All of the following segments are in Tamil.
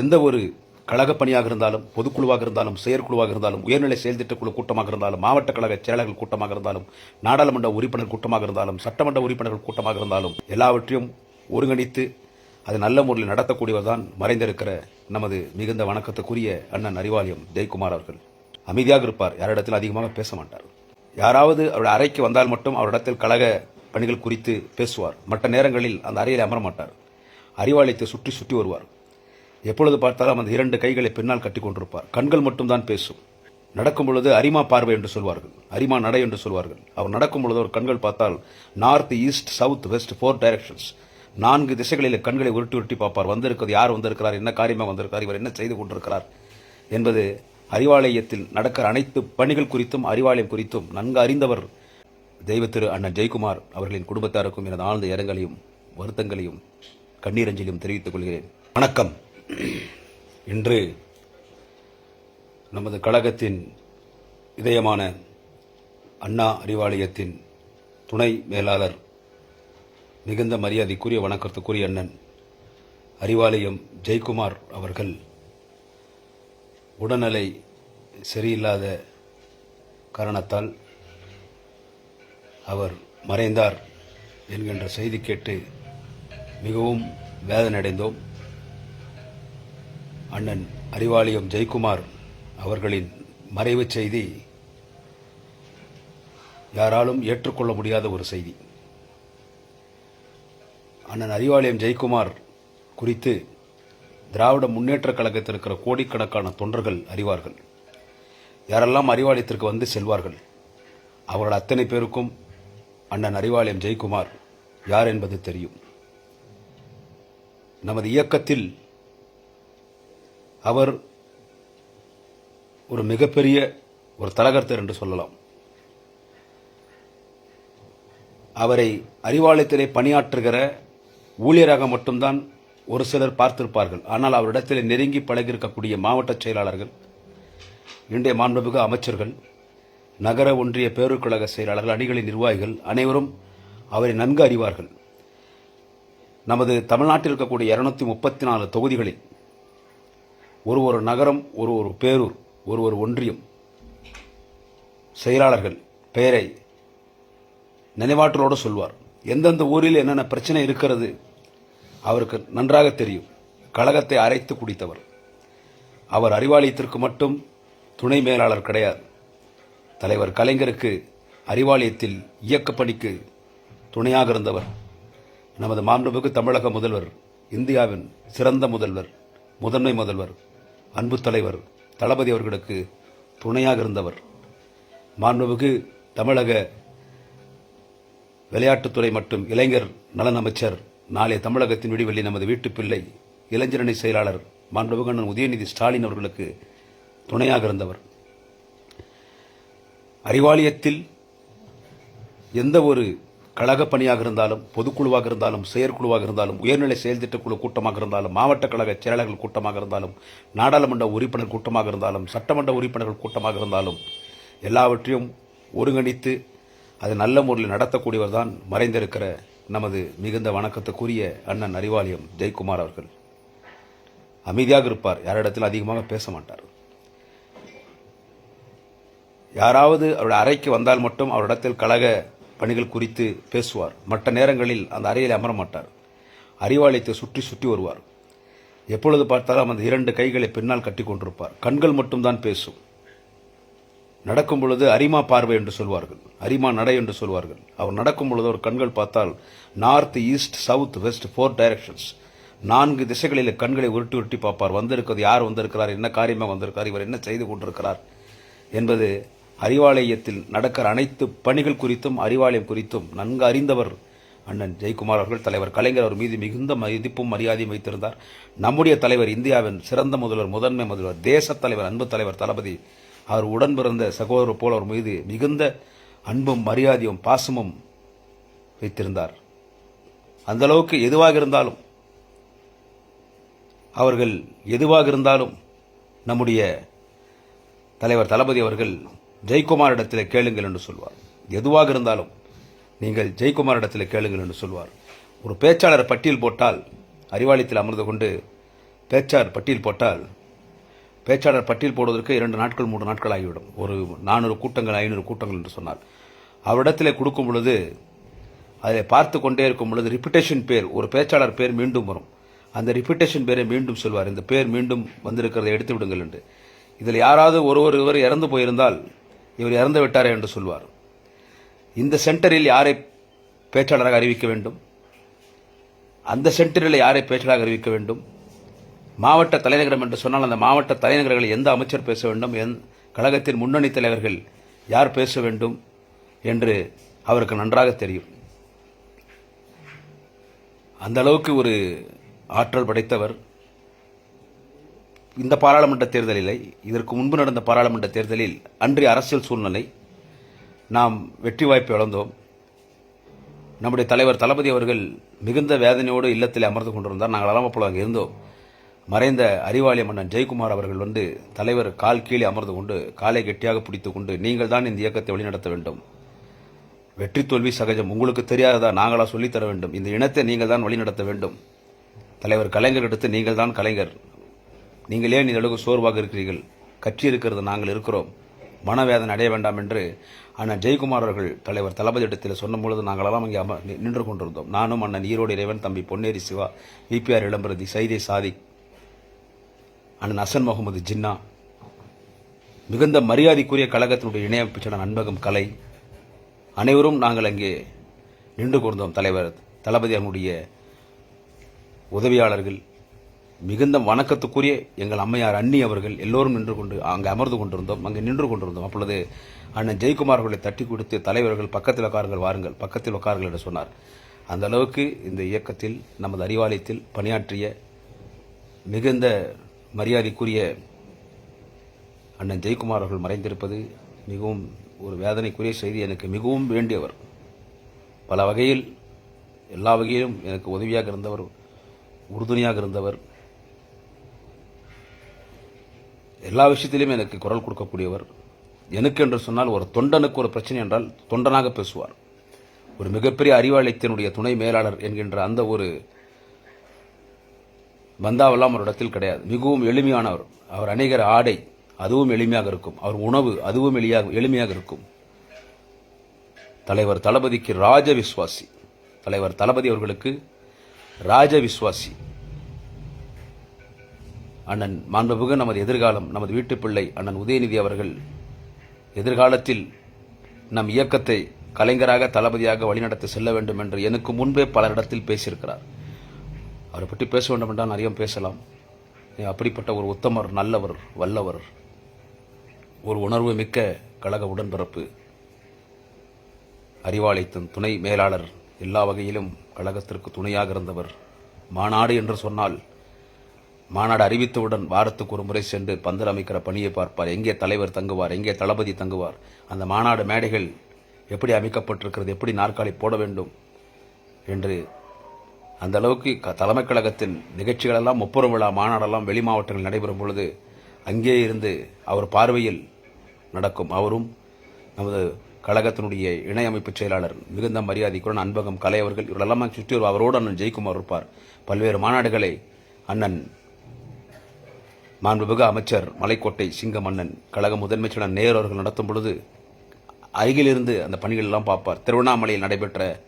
எந்த ஒரு கழக பணியாக இருந்தாலும் பொதுக்குழுவாக இருந்தாலும் செயற்குழுவாக இருந்தாலும் உயர்நிலை செயல்திட்டக்குழு கூட்டமாக இருந்தாலும் மாவட்ட கழக செயலாளர்கள் கூட்டமாக இருந்தாலும் நாடாளுமன்ற உறுப்பினர் கூட்டமாக இருந்தாலும் சட்டமன்ற உறுப்பினர்கள் கூட்டமாக இருந்தாலும் எல்லாவற்றையும் ஒருங்கிணைத்து அது நல்ல முறையில் நடத்தக்கூடியவர் தான் மறைந்திருக்கிற நமது மிகுந்த வணக்கத்துக்குரிய அண்ணன் அறிவாலயம் ஜெயக்குமார் அவர்கள். அமைதியாக இருப்பார். யாரிடத்தில் அதிகமாக பேச மாட்டார். யாராவது அவருடைய அறைக்கு வந்தால் மட்டும் அவரிடத்தில் கழக பணிகள் குறித்து பேசுவார். மற்ற நேரங்களில் அந்த அறையில் அமர மாட்டார் அறிவாலயத்தை சுற்றி சுற்றி வருவார். எப்பொழுது பார்த்தாலும் அந்த இரண்டு கைகளை பின்னால் கட்டி கொண்டிருப்பார். கண்கள் மட்டும்தான் பேசும். நடக்கும் பொழுது அரிமா பார்வை என்று சொல்வார்கள். அரிமா நடை என்று சொல்வார்கள். அவர் நடக்கும் பொழுது அவர் கண்கள் பார்த்தால் north east south west four directions நான்கு திசைகளில் கண்களை உருட்டி உருட்டி பார்ப்பார். வந்திருக்கிறது யார் வந்திருக்கிறார்? என்ன காரியமாக வந்திருக்கிறார்? இவர் என்ன செய்து கொண்டிருக்கிறார்? என்பது அறிவாலயத்தில் நடக்கிற அனைத்து பணிகள் குறித்தும் அறிவாலயம் குறித்தும் நன்கு அறிந்தவர் தெய்வ திரு அண்ணன் ஜெயக்குமார் அவர்களின் குடும்பத்தாருக்கும் எனது ஆழ்ந்த இரங்கலையும் வருத்தங்களையும் கண்ணீரஞ்சலியும் தெரிவித்துக் கொள்கிறேன். வணக்கம். இன்று நமது கழகத்தின் இதயமான அண்ணா அறிவாலயத்தின் துணை மேலாளர் மிகுந்த மரியாதைக்குரிய வணக்கத்துக்குரிய அண்ணன் அறிவாலயம் ஜெய்குமார் அவர்கள் உடல்நிலை சரியில்லாத காரணத்தால் அவர் மறைந்தார் என்கின்ற செய்தி கேட்டு மிகவும் வேதனடைந்தோம் அண்ணன் அறிவாலயம் ஜெயக்குமார் அவர்களின் மறைவு செய்தி யாராலும் ஏற்றுக்கொள்ள முடியாத ஒரு செய்தி. அண்ணன் அறிவாலயம் ஜெயக்குமார் குறித்து திராவிட முன்னேற்றக் கழகத்தில் இருக்கிற கோடிக்கணக்கான தொண்டர்கள் அறிவார்கள். யாரெல்லாம் அறிவாலயத்திற்கு வந்து செல்வார்கள் அவர்கள் அத்தனை பேருக்கும் அண்ணன் அறிவாலயம் ஜெயக்குமார் யார் என்பது தெரியும். நமது இயக்கத்தில் அவர் ஒரு மிகப்பெரிய ஒரு தலகர்த்தர் என்று சொல்லலாம். அவரை அறிவாலயத்திலே பணியாற்றுகிற ஊழியராக மட்டும்தான் ஒரு சிலர் பார்த்திருப்பார்கள். ஆனால் அவரிடத்தில் நெருங்கி பழகியிருக்கக்கூடிய மாவட்ட செயலாளர்கள் இன்றைய மாண்புமிகு அமைச்சர்கள் நகர ஒன்றிய பேருக்கழக செயலாளர்கள் அணிகளின் நிர்வாகிகள் அனைவரும் அவரை நன்கு அறிவார்கள். நமது தமிழ்நாட்டில் இருக்கக்கூடிய இருநூத்தி முப்பத்தி நாலு தொகுதிகளில் ஒரு ஒரு நகரம் ஒரு ஒரு பேரூர் ஒரு ஒரு ஒன்றியம். செயலாளர்கள் பெயரை நினைவாற்றலோடு சொல்வார். எந்தெந்த ஊரில் என்னென்ன பிரச்சனை இருக்கிறது அவருக்கு நன்றாக தெரியும். கழகத்தை அரைத்து குடித்தவர். அவர் அறிவாலயத்திற்கு மட்டும் துணை மேலாளர் கிடையாது. தலைவர் கலைஞருக்கு அறிவாலயத்தில் இயக்க பணிக்கு துணையாக இருந்தவர். நமது மாண்புமிகு தமிழக முதல்வர் இந்தியாவின் சிறந்த முதல்வர் முதன்மை முதல்வர் அன்பு தலைவர் தளபதி அவர்களுக்கு துணையாக இருந்தவர். மாண்புமிகு தமிழக விளையாட்டுத்துறை மற்றும் இளைஞர் நலன் அமைச்சர் நாளைய தமிழகத்தின் விடிவெளி நமது வீட்டு பிள்ளை இளைஞரணி செயலாளர் மாண்புமிகு உதயநிதி ஸ்டாலின் அவர்களுக்கு துணையாக இருந்தவர். அறிவாலயத்தில் எந்த ஒரு கழக பணியாக இருந்தாலும் பொதுக்குழுவாக இருந்தாலும் செயற்குழுவாக இருந்தாலும் உயர்நிலை செயல்திட்டக்குழு கூட்டமாக இருந்தாலும் மாவட்ட கழக செயலாளர்கள் கூட்டமாக இருந்தாலும் நாடாளுமன்ற உறுப்பினர் கூட்டமாக இருந்தாலும் சட்டமன்ற உறுப்பினர்கள் கூட்டமாக இருந்தாலும் எல்லாவற்றையும் ஒருங்கிணைத்து அது நல்ல முறையில் நடத்தக்கூடியவர் தான் மறைந்திருக்கிற நமது மிகுந்த வணக்கத்துக்குரிய அண்ணன் அறிவாலயம் ஜெயக்குமார் அவர்கள். அமைதியாக இருப்பார். யாரிடத்தில் அதிகமாக பேச மாட்டார். யாராவது அவருடைய அறைக்கு வந்தால் மட்டும் அவரிடத்தில் கழக பணிகள் குறித்து பேசுவார். மற்ற நேரங்களில் அந்த அறையில் அமர மாட்டார். அறிவாலயத்தை சுற்றி சுற்றி வருவார். எப்பொழுது பார்த்தாலும் அந்த இரண்டு கைகளை பின்னால் கட்டி கொண்டிருப்பார். கண்கள் மட்டும்தான் பேசும். நடக்கும் பொழுது அரிமா பார்வை என்று சொல்வார்கள். அரிமா நடை என்று சொல்வார்கள். அவர் நடக்கும் பொழுது அவர் கண்கள் பார்த்தால் north east south west four directions நான்கு திசைகளில் கண்களை உருட்டி உருட்டி பார்ப்பார். வந்திருக்கிறது யார் வந்திருக்கிறார்? என்ன காரியமாக வந்திருக்கிறார்? இவர் என்ன செய்து கொண்டிருக்கிறார்? என்பது அறிவாலயத்தில் நடக்கிற அனைத்து பணிகள் குறித்தும் அறிவாலயம் குறித்தும் நன்கு அறிந்தவர் அண்ணன் ஜெயக்குமார் அவர்கள் தலைவர் கலைஞர் அவர் மீது மிகுந்த மதிப்பும் மரியாதையும் வைத்திருந்தார். நம்முடைய தலைவர் இந்தியாவின் சிறந்த முதல்வர் முதன்மை முதல்வர் தேசத் தலைவர் அன்பு தலைவர் தளபதி அவர் உடன் பிறந்த சகோதரர் போல் அவர் மீது மிகுந்த அன்பும் மரியாதையும் பாசமும் வைத்திருந்தார். அந்த அளவுக்கு எதுவாக இருந்தாலும் அவர்கள் எதுவாக இருந்தாலும் நம்முடைய தலைவர் தளபதி அவர்கள் ஜெயக்குமாரிடத்தில் கேளுங்கள் என்று சொல்வார். எதுவாக இருந்தாலும் நீங்கள் ஜெயக்குமாரிடத்தில் கேளுங்கள் என்று சொல்வார். ஒரு பேச்சாளர் பட்டியல் போட்டால் அறிவாலயத்தில் அமர்ந்து கொண்டு பேச்சார் பட்டியல் போட்டால் பேச்சாளர் பட்டியல் போடுவதற்கு இரண்டு நாட்கள் மூன்று நாட்கள் ஆகிவிடும். ஒரு நானூறு கூட்டங்கள் ஐநூறு கூட்டங்கள் என்று சொன்னார். அவரிடத்தில் கொடுக்கும் பொழுது அதை பார்த்து கொண்டே இருக்கும் பொழுது ரிப்பிட்டேஷன் பேர் ஒரு பேச்சாளர் பேர் மீண்டும் வரும். அந்த ரிப்பிட்டேஷன் பேரை மீண்டும் சொல்வார். இந்த பேர் மீண்டும் வந்திருக்கிறதை எடுத்து விடுங்கள் என்று. இதில் யாராவது ஒருவர் இவர் இறந்து போயிருந்தால் இவர் இறந்து விட்டாரே என்று சொல்வார். இந்த சென்டரில் யாரை பேச்சாளராக அறிவிக்க வேண்டும்? அந்த சென்டரில் யாரை பேச்சாளராக அறிவிக்க வேண்டும்? மாவட்ட தலைநகரம் என்று சொன்னால் அந்த மாவட்ட தலைநகர்களை எந்த அமைச்சர் பேச வேண்டும்? எந் கழகத்தின் முன்னணி தலைவர்கள் யார் பேச வேண்டும் என்று அவருக்கு நன்றாக தெரியும். அந்த அளவுக்கு ஒரு ஆற்றல் படைத்தவர் இந்த பாராளுமன்ற தேர்தலில் இதற்கு முன்பு நடந்த பாராளுமன்ற தேர்தலில் அன்றைய அரசியல் சூழ்நிலை நாம் வெற்றி வாய்ப்பு இழந்தோம். நம்முடைய தலைவர் தளபதி அவர்கள் மிகுந்த வேதனையோடு இல்லத்தில் அமர்ந்து கொண்டிருந்தார். நாங்கள் அலமப்பழம் அங்கே இருந்தோம். மறைந்த அறிவாலய மன்னன் ஜெயக்குமார் அவர்கள் வந்து தலைவர் கால் கீழே அமர்ந்து கொண்டு காலை கெட்டியாக பிடித்து கொண்டு நீங்கள் தான் இந்த இயக்கத்தை வழிநடத்த வேண்டும். வெற்றி தோல்வி சகஜம். உங்களுக்கு தெரியாததா? நாங்களா சொல்லித் தர வேண்டும். இந்த இனத்தை நீங்கள் தான் வழிநடத்த வேண்டும். தலைவர் கலைஞர் எடுத்து நீங்கள் தான் கலைஞர். நீங்கள் ஏன் இந்த அளவுக்கு சோர்வாக இருக்கிறீர்கள்? கட்சி இருக்கிறது நாங்கள் இருக்கிறோம். மனவேதனை அடைய வேண்டாம் என்று அண்ணன் ஜெயக்குமார் அவர்கள் தலைவர் தளபதி இடத்தில் சொன்னபொழுது நாங்களெல்லாம் அங்கே அமர் நின்று கொண்டிருந்தோம். நானும் அண்ணன் ஈரோடு இறைவன் தம்பி பொன்னேரி சிவா விபிஆர் இளம்பரதி சைதே சாதிக் அண்ணன் அசன் முகமது ஜின்னா மிகுந்த மரியாதைக்குரிய கழகத்தினுடைய இணையமைப்பு அன்பகம் கலை அனைவரும் நாங்கள் அங்கே நின்று கொண்டோம் தலைவர் தளபதி அவனுடைய உதவியாளர்கள் மிகுந்த வணக்கத்துக்குரிய எங்கள் அம்மையார் அண்ணி அவர்கள் எல்லோரும் நின்று கொண்டு அங்கே அமர்ந்து கொண்டிருந்தோம். அங்கே நின்று கொண்டிருந்தோம். அப்பொழுது அண்ணன் ஜெயக்குமார் அவர்களை தட்டி கொடுத்து தலைவர்கள் பக்கத்தில் உட்காருங்கள் வாருங்கள் பக்கத்தில் உட்காருங்கள் என்று சொன்னார். அந்த அளவுக்கு இந்த இயக்கத்தில் நமது அறிவாலயத்தில் பணியாற்றிய மிகுந்த மரியாதைக்குரிய அண்ணன் ஜெயக்குமார் அவர்கள் மறைந்திருப்பது மிகவும் ஒரு வேதனைக்குரிய செய்தி. எனக்கு மிகவும் வேண்டியவர். பல வகையில் எல்லா வகையிலும் எனக்கு உதவியாக இருந்தவர் உறுதுணையாக இருந்தவர். எல்லா விஷயத்திலையும் எனக்கு குரல் கொடுக்கக்கூடியவர். எனக்கு என்று சொன்னால் ஒரு தொண்டனுக்கு ஒரு பிரச்சனை என்றால் தொண்டனாக பேசுவார். ஒரு மிகப்பெரிய அறிவாலயத்தினுடைய துணை மேலாளர் என்கின்ற அந்த ஒரு பந்தாவெல்லாம் ஒரு இடத்தில் கிடையாது. மிகவும் எளிமையானவர். அவர் அணிகிற ஆடை அதுவும் எளிமையாக இருக்கும். அவர் உணவு அதுவும் எளியாக எளிமையாக இருக்கும். தலைவர் தளபதிக்கு ராஜ விஸ்வாசி தலைவர் தளபதி அவர்களுக்கு ராஜ விஸ்வாசி அண்ணன் மாண்புமிகு நமது எதிர்காலம் நமது வீட்டு பிள்ளை அண்ணன் உதயநிதி அவர்கள் எதிர்காலத்தில் நம் இயக்கத்தை கலைஞராக தளபதியாக வழிநடத்தி செல்ல வேண்டும் என்று எனக்கு முன்பே பலரிடத்தில் பேசியிருக்கிறார். அவரை பற்றி பேச வேண்டும் என்றால் நிறைய பேசலாம். அப்படிப்பட்ட ஒரு உத்தமர் நல்லவர் வல்லவர் ஒரு உணர்வு மிக்க கழக உடன்பிறப்பு அறிவாளித்தன் துணை மேலாளர் எல்லா வகையிலும் கழகத்திற்கு துணையாக இருந்தவர் மாநாடு என்று சொன்னால் மாநாடு அறிவித்தவுடன் வாரத்துக்கு ஒரு முறை சென்று பந்தல் அமைக்கிற பணியை பார்ப்பார். எங்கே தலைவர் தங்குவார் எங்கே தளபதி தங்குவார். அந்த மாநாடு மேடைகள் எப்படி அமைக்கப்பட்டிருக்கிறது எப்படி நாற்காலி போட வேண்டும் என்று அந்த அளவுக்கு க- தலைமைக் கழகத்தின் நிகழ்ச்சிகளெல்லாம் முப்புறம் விழா மாநாடெல்லாம் வெளி மாவட்டங்கள் நடைபெறும் பொழுது அங்கே இருந்து அவர் பார்வையில் நடக்கும். அவரும் நமது கழகத்தினுடைய இணை அமைப்பு செயலாளர் மிகுந்த மரியாதைக்குடன் அன்பகம் கலை அவர்கள் இவரெல்லாம் சுற்றி வருவார். அவரோடு அண்ணன் ஜெயக்குமார் இருப்பார். பல்வேறு மாநாடுகளை அண்ணன் மாண்புமிகு அமைச்சர் மலைக்கோட்டை சிங்க மன்னன் கழக முதன்மைச் நேரு அவர்கள் நடத்தும் பொழுது அருகிலிருந்து அந்த பணிகள் எல்லாம் பார்ப்பார். திருவண்ணாமலையில் நடைபெற்ற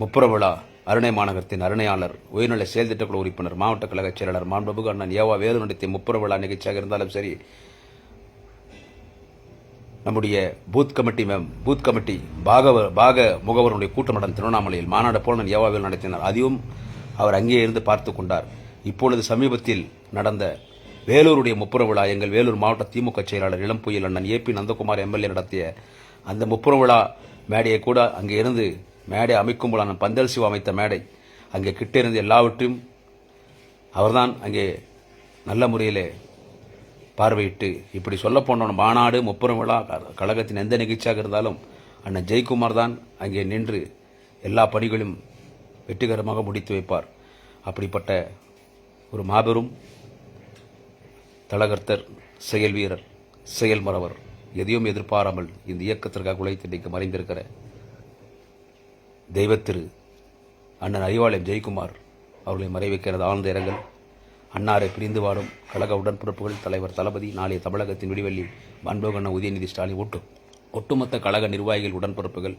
முப்புற விழா அருணை மாநகரத்தின் அருணையாளர் உயர்நிலை செயல் திட்டக்குழு உறுப்பினர் மாவட்ட கழக செயலாளர் மாண்புமிகு அண்ணன் ஏவா வேலு நடத்திய முப்புற விழா நிகழ்ச்சியாக இருந்தாலும் சரி நம்முடைய booth committee ma'am booth committee பாகவ பாக முகவருடைய கூட்டம் நடந்த திருவண்ணாமலையில் மாநாடு போல ஏவாவில் நடத்தினார் அதையும் அவர் அங்கே இருந்து பார்த்து கொண்டார். இப்பொழுது சமீபத்தில் நடந்த வேலூருடைய முப்புற விழா எங்கள் வேலூர் மாவட்ட திமுக செயலாளர் இளம்புயல் அண்ணன் ஏ பி நந்தகுமார் எம்எல்ஏ நடத்திய அந்த முப்புற விழா மேடையை கூட அங்கே இருந்து மேடை அமைக்கும் பந்தல் சிவா அமைத்த மேடை அங்கே கிட்ட இருந்து எல்லாவற்றையும் அவர்தான் அங்கே நல்ல முறையில் பார்வையிட்டு இப்படி சொல்ல போன மாநாடு முப்புறம் விழா கழகத்தின் எந்த நிகழ்ச்சியாக இருந்தாலும் அண்ணன் ஜெயக்குமார் தான் அங்கே நின்று எல்லா பணிகளும் வெற்றிகரமாக முடித்து வைப்பார். அப்படிப்பட்ட ஒரு மாபெரும் தலகர்த்தர் செயல் வீரர் செயல் மறவர் எதையும் எதிர்பாராமல் இந்த இயக்கத்திற்காக உழைத்து இன்றைக்கு மறைந்திருக்கிற தெய்வத்திரு அண்ணன் அறிவாலயம் ஜெயக்குமார் அவர்களை மறைவிக்கிறது ஆழ்ந்த இரங்கல். அன்னாரை பிரிந்து வாடும் கழக உடன்பிறப்புகள் தலைவர் தளபதி நாளைய தமிழகத்தின் விடிவெள்ளி அன்போகண்ண உதயநிதி ஸ்டாலின் ஒட்டு ஒட்டுமொத்த கழக நிர்வாகிகள் உடன்பிறப்புகள்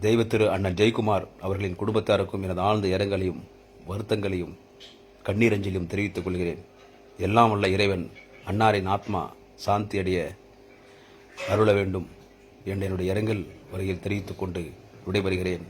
தெய்வத்திரு அண்ணன் ஜெயக்குமார் அவர்களின் குடும்பத்தாருக்கும் எனது ஆழ்ந்த இரங்கலையும் வருத்தங்களையும் கண்ணீரஞ்சலியும் தெரிவித்துக் கொள்கிறேன். எல்லாம் உள்ள இறைவன் அன்னாரின் ஆத்மா சாந்தி அடைய அருள வேண்டும் என்று என்னுடைய இரங்கல் வரையில் தெரிவித்துக்கொண்டு விடைபெறுகிறேன்.